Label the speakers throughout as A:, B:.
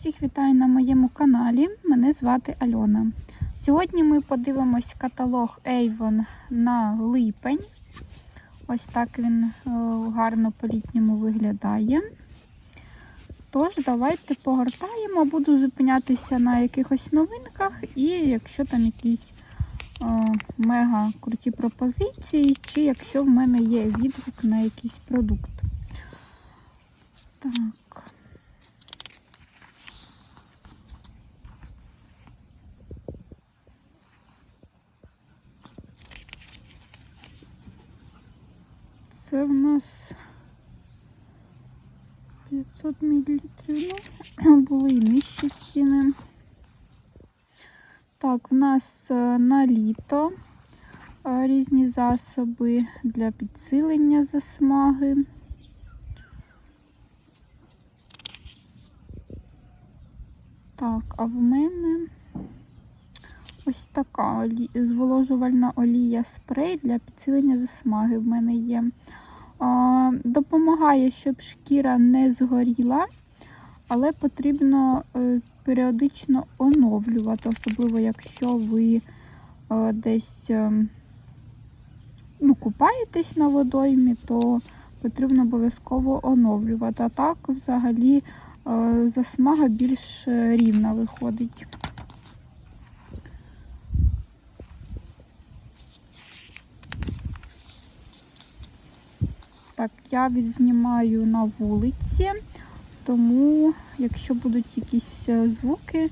A: Всіх вітаю на моєму каналі. Мене звати Альона. Сьогодні ми подивимось каталог Avon на липень. Ось так він е, гарно по-літньому виглядає. Тож, давайте погортаємо, буду зупинятися на якихось новинках, і якщо там якісь е, мега круті пропозиції, чи якщо в мене є відгук на якийсь продукт. Так. Це в нас 500 мл. Ну, були і нижчі ціни. Так, в нас е, на літо е, різні засоби для підсилення засмаги. Так, а в мене ось така зволожувальна олія спрей для підсилення засмаги в мене є. Допомагає, щоб шкіра не згоріла, але потрібно е, періодично оновлювати, особливо якщо ви е, десь е, ну, купаєтесь на водоймі, то потрібно обов'язково оновлювати. А так, взагалі, засмага більш рівна виходить. Так, я відзнімаю на вулиці, тому якщо будуть якісь е, звуки,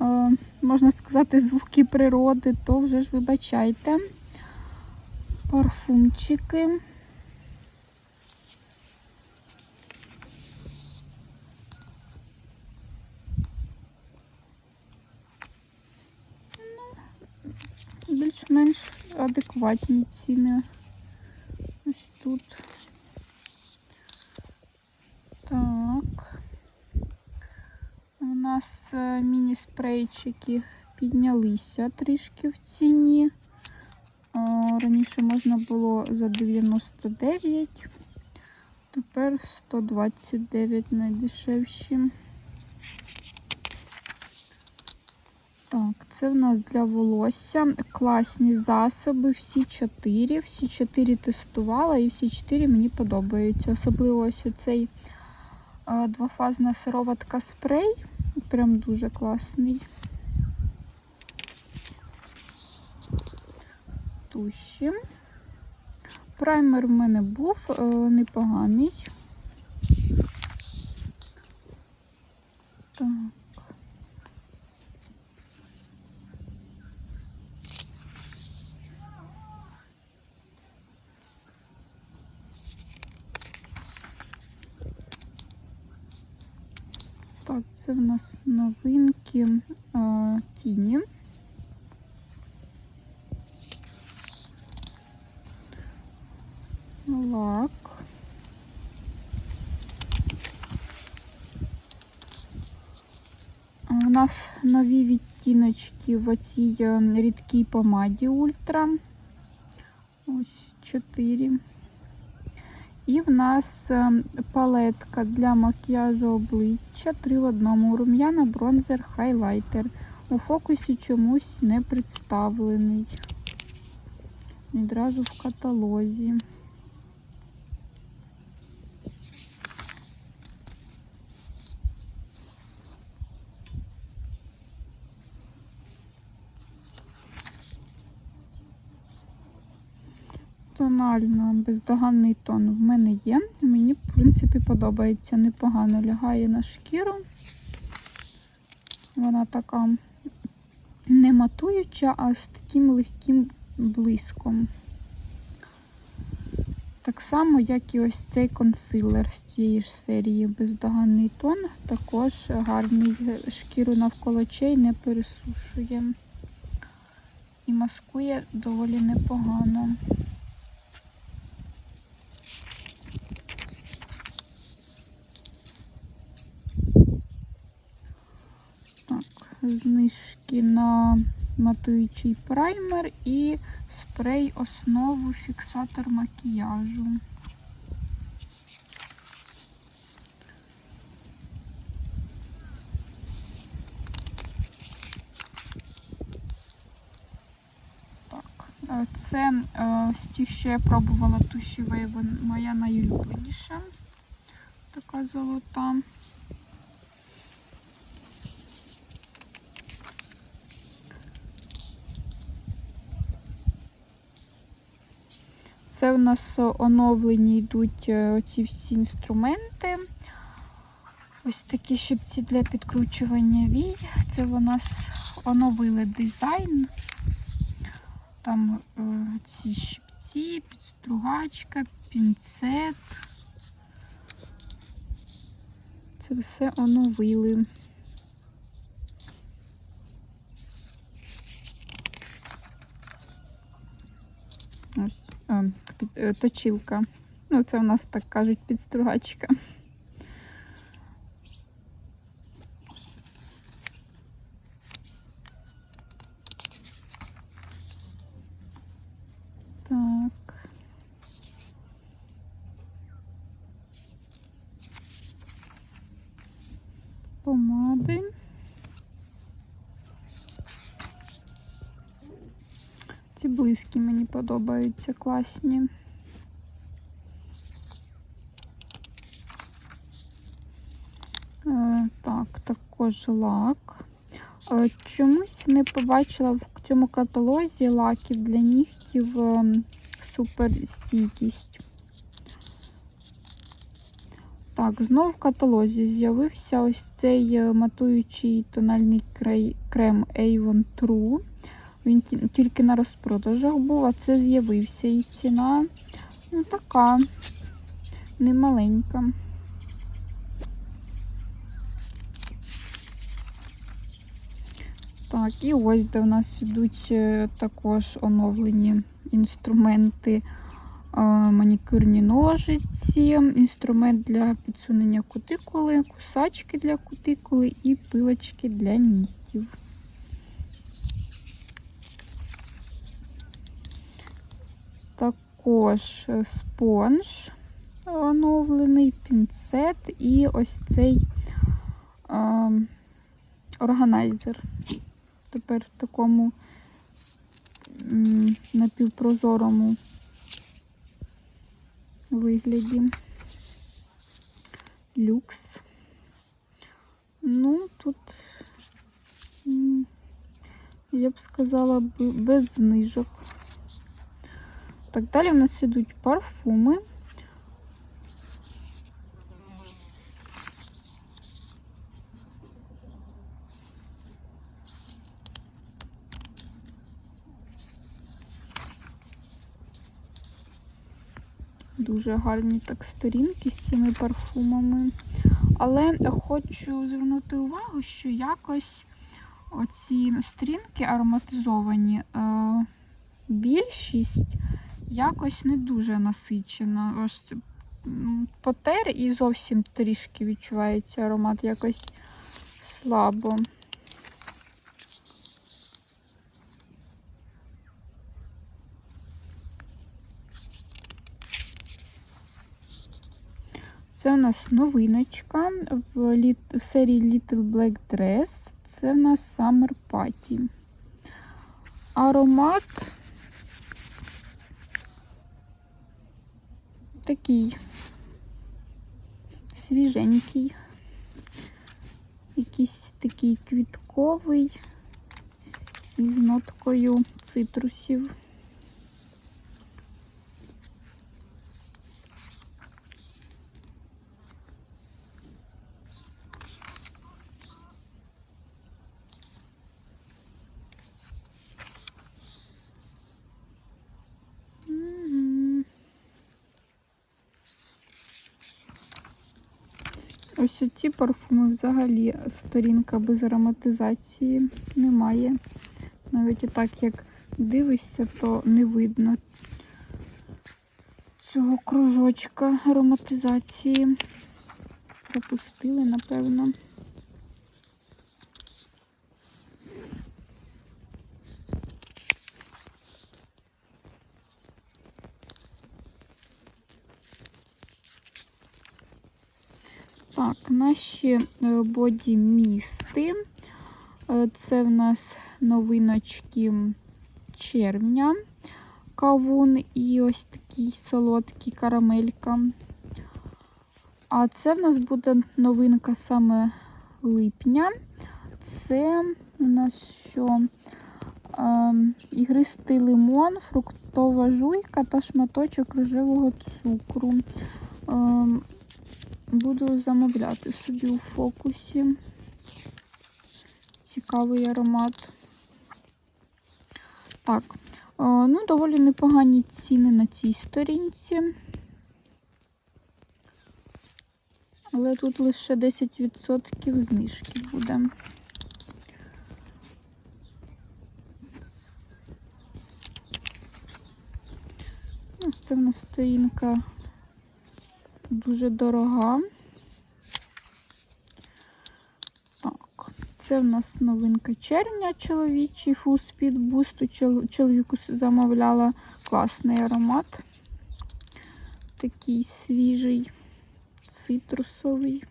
A: е, можна сказати, звуки природи, то вже ж вибачайте. Парфумчики. Ну, більш-менш адекватні ціни. Ось тут. Так. У нас міні-спрейчики піднялися трішки в ціні. Раніше можна було за 99, тепер 129 найдешевші. Так, це в нас для волосся. Класні засоби, всі чотири. Всі чотири тестувала і всі чотири мені подобаються. Особливо ось оцей двофазна сироватка спрей. Прям дуже класний. Туші. Праймер в мене був е, непоганий. Так. Так, це в нас новинки а, тіні. Лак. У нас нові відтіночки в оцій е, рідкій помаді Ультра. Ось 4. І в нас е, палетка для макіяжу обличчя 3 в одному. Рум'яна, бронзер, хайлайтер. У фокусі чомусь не представлений. Відразу в каталозі. Тонально бездоганний тон в мене є. Мені, в принципі, подобається. Непогано лягає на шкіру. Вона така не матуюча, а з таким легким блиском. Так само, як і ось цей консилер з цієї ж серії бездоганний тон, також гарний шкіру навколо очей не пересушує. І маскує доволі непогано. знижки на матуючий праймер і спрей основу фіксатор макіяжу. Е, це з е, ті, що я пробувала туші вейвен, моя найулюбленіша. Така золота. Це в нас оновлені йдуть е, оці всі інструменти. Ось такі щипці для підкручування вій. Це в нас оновили дизайн. Там е, ці щипці, підстругачка, пінцет. Це все оновили. Ось, е, під, е, точилка. Ну, це в нас так кажуть підстругачка. Так. Помади. Близькі мені подобаються, класні. Е, Так, також лак. Е, Чомусь не побачила в цьому каталозі лаків для нігтів ем, суперстійкість. Так, знов в каталозі з'явився ось цей е, матуючий тональний крем Avon True. Він тільки на розпродажах був, а це з'явився і ціна ну, така немаленька. Так, і ось де в нас ідуть е, також оновлені інструменти, е, манікюрні ножиці, інструмент для підсунення кутикули, кусачки для кутикули і пилочки для нігтів. Також е, спонж оновлений, пінцет і ось цей е, органайзер. Тепер в такому м, напівпрозорому вигляді. Люкс. Ну, тут, я б сказала, без знижок. Так, далі в нас ідуть парфуми. Дуже гарні так сторінки з цими парфумами. Але хочу звернути увагу, що якось оці сторінки ароматизовані, е, більшість якось не дуже насичена. Ось потер і зовсім трішки відчувається аромат якось слабо. Це у нас новиночка в, літ... в серії Little Black Dress. Це в нас Summer Party. Аромат такий свіженький, якийсь такий квітковий із ноткою цитрусів. Ось ці парфуми взагалі сторінка без ароматизації немає. Навіть отак, так як дивишся, то не видно цього кружочка ароматизації. Пропустили, напевно. Так, наші е, боді місти. Е, Це в нас новиночки червня. кавун і ось такий солодкий карамелька. А це в нас буде новинка саме липня. Це у нас що? Ем, ігристий лимон, фруктова жуйка та шматочок рожевого цукру. Ем, буду замовляти собі у фокусі. Цікавий аромат. Так, е, ну, доволі непогані ціни на цій сторінці. Але тут лише 10% знижки буде. Ну, Це в нас сторінка дуже дорога. Так, це в нас новинка червня чоловічий фуспід бусту. Чоловіку замовляла класний аромат. Такий свіжий, цитрусовий.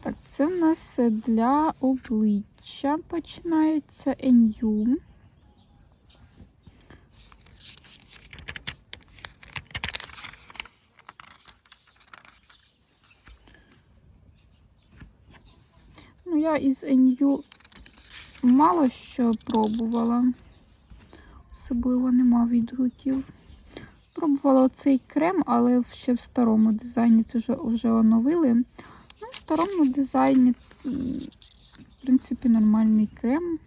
A: Так, це в нас для обличчя починається NU. Ну, я із NU мало що пробувала. Особливо нема відгуків. Пробувала цей крем, але ще в старому дизайні це вже оновили. Ну, в старому дизайні, в принципі, нормальний крем.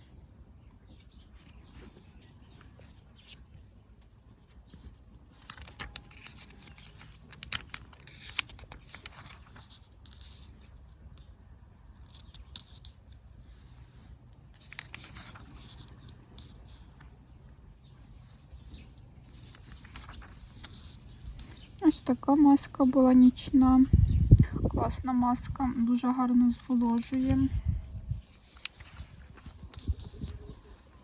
A: Ось така маска була нічна. Класна маска, дуже гарно зволожує.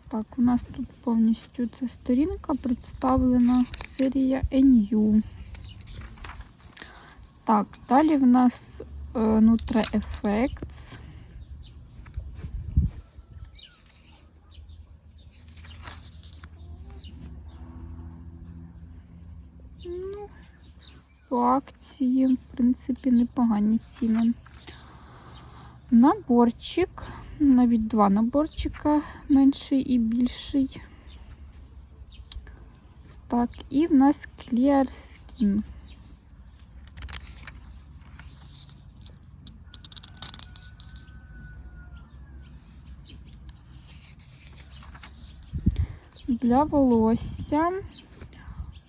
A: Так, у нас тут повністю ця сторінка представлена серія NU. Так, далі в нас е, Nutra Effects. По акції, в принципі, непогані ціни. Наборчик, навіть два наборчика, менший і більший. Так, і в нас Clear Skin. Для волосся.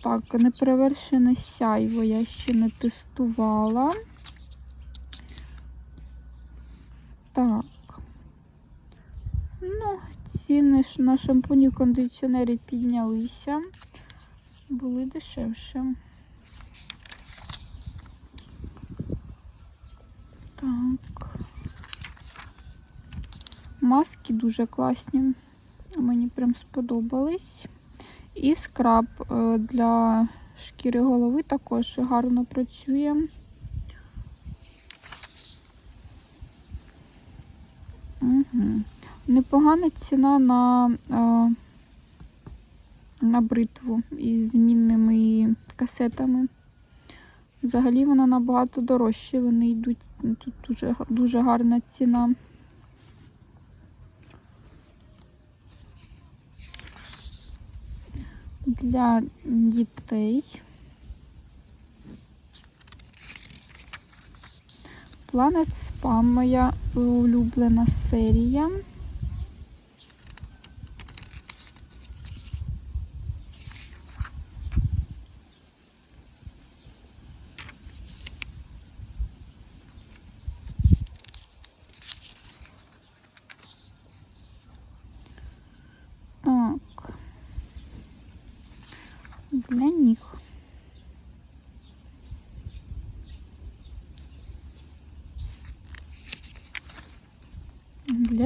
A: Так, неперевершене сяйво я ще не тестувала. Так. Ну, ціни ж на шампуні кондиціонері піднялися. Були дешевше. Так. Маски дуже класні. Мені прям сподобались. І скраб е, для шкіри голови також гарно працює. Угу. Непогана ціна на е, на бритву із змінними касетами. Взагалі вона набагато дорожче, вони йдуть, тут дуже, дуже гарна ціна. Для дітей. Planet Spam моя улюблена серія.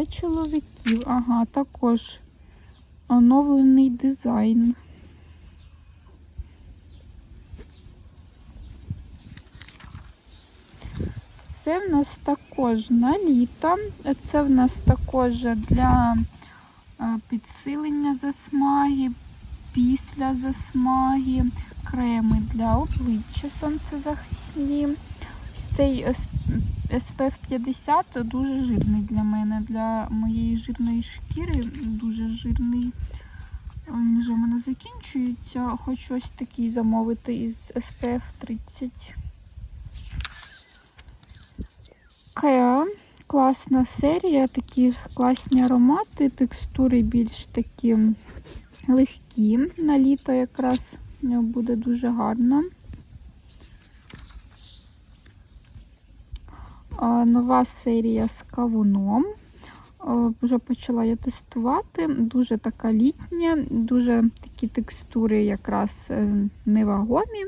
A: для чоловіків. Ага, також оновлений дизайн. Це в нас також на літо, це в нас також для е, підсилення засмаги, після засмаги, креми для обличчя сонцезахисні. Ось цей е, SPF 50 дуже жирний для мене, для моєї жирної шкіри, дуже жирний. Він вже в мене закінчується. Хочу ось такий замовити із SPF 30. Кеа. Класна серія, такі класні аромати, текстури більш такі легкі. На літо якраз буде дуже гарно. Нова серія з кавуном. Вже почала я тестувати. Дуже така літня, дуже такі текстури якраз е, невагомі.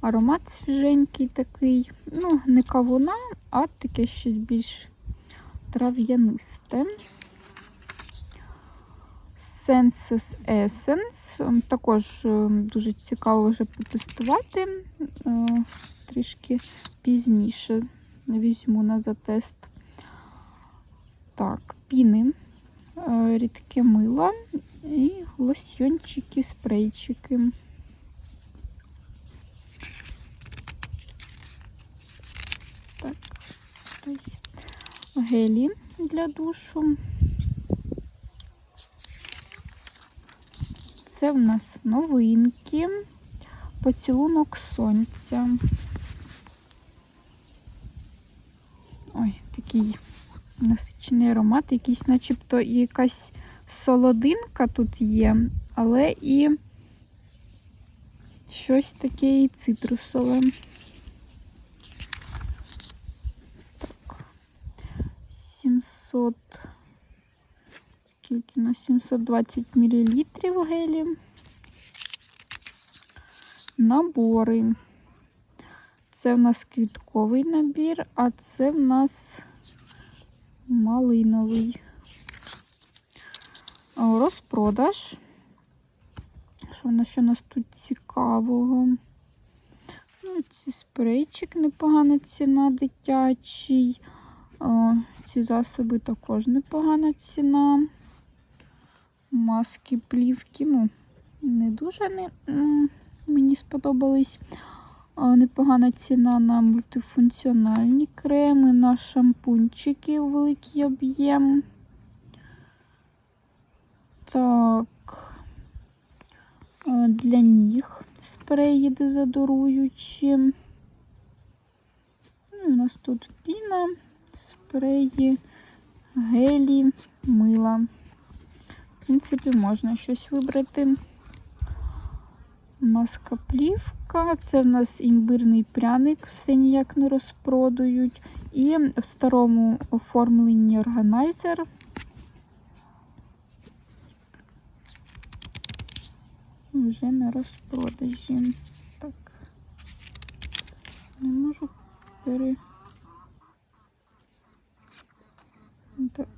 A: Аромат свіженький такий. Ну, не кавуна, а таке щось більш трав'янисте. Senses Essence. Також е, дуже цікаво вже потестувати. Е, Трішки пізніше візьму на затест. Так, піни, е, рідке мило і лосьйончики, спрейчики. Так, ось гелі для душу. Це в нас новинки, поцілунок сонця. Такий насичений аромат, якийсь начебто і якась солодинка тут є, але і щось таке і цитрусове. Так, 700, скільки на 720 мл гелі. Набори. Це в нас квітковий набір, а це в нас малиновий. Розпродаж. Що в нас, що нас тут цікавого? Ну, Ці спрейчик непогана ціна дитячий. О, ці засоби також непогана ціна. Маски, плівки, ну, не дуже не, мені сподобались. Непогана ціна на мультифункціональні креми, на шампунчики у великий об'єм. Так, для ніг спреї дезодоруючі. Ну, У нас тут піна, спреї, гелі, мила. В принципі, можна щось вибрати. Маска плівка. Це в нас імбирний пряник, все ніяк не розпродають. І в старому оформленні органайзер. Вже на розпродажі. Так, не можу пере.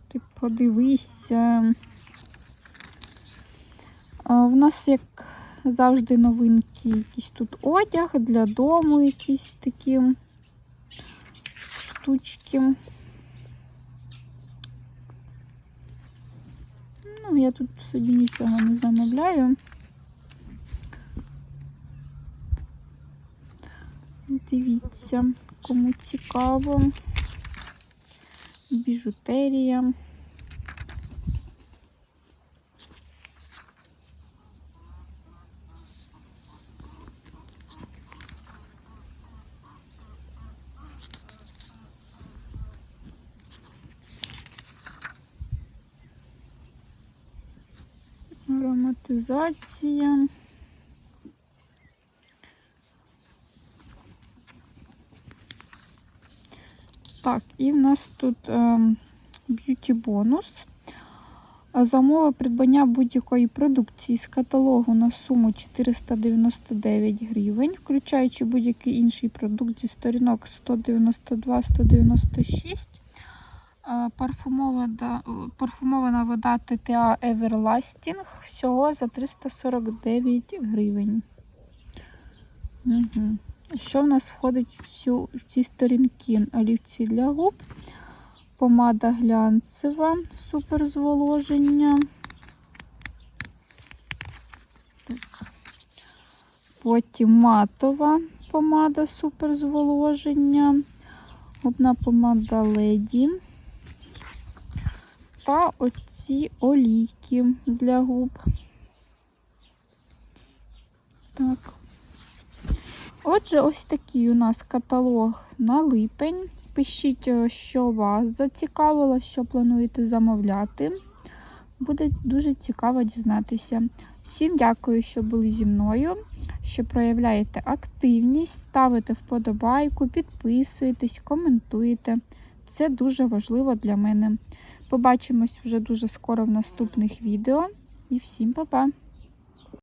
A: Ти подивися. А, в нас як завжди новинки, якісь тут одяг для дому, якісь такі штучки. Ну, я тут собі нічого не замовляю. Дивіться, кому цікаво. Біжутерія. Ароматизація. Так, і в нас тут б'юті бонус. За умови придбання будь-якої продукції з каталогу на суму 499 гривень, включаючи будь-який інший продукт зі сторінок 192-196. Парфумована, парфумована вода ТТА Everlasting всього за 349 гривень. Угу. Що в нас входить в, цю, в ці сторінки? Олівці для губ, помада глянцева, суперзволоження. Потім матова помада суперзволоження, губна помада леді. Та оці олійки для губ. Так. Отже, ось такий у нас каталог на липень. Пишіть, е, що вас зацікавило, що плануєте замовляти. Буде дуже цікаво дізнатися. Всім дякую, що були зі мною, що проявляєте активність, ставите вподобайку, підписуєтесь, коментуєте. Це дуже важливо для мене. Побачимось вже дуже скоро в наступних відео. І всім па-па!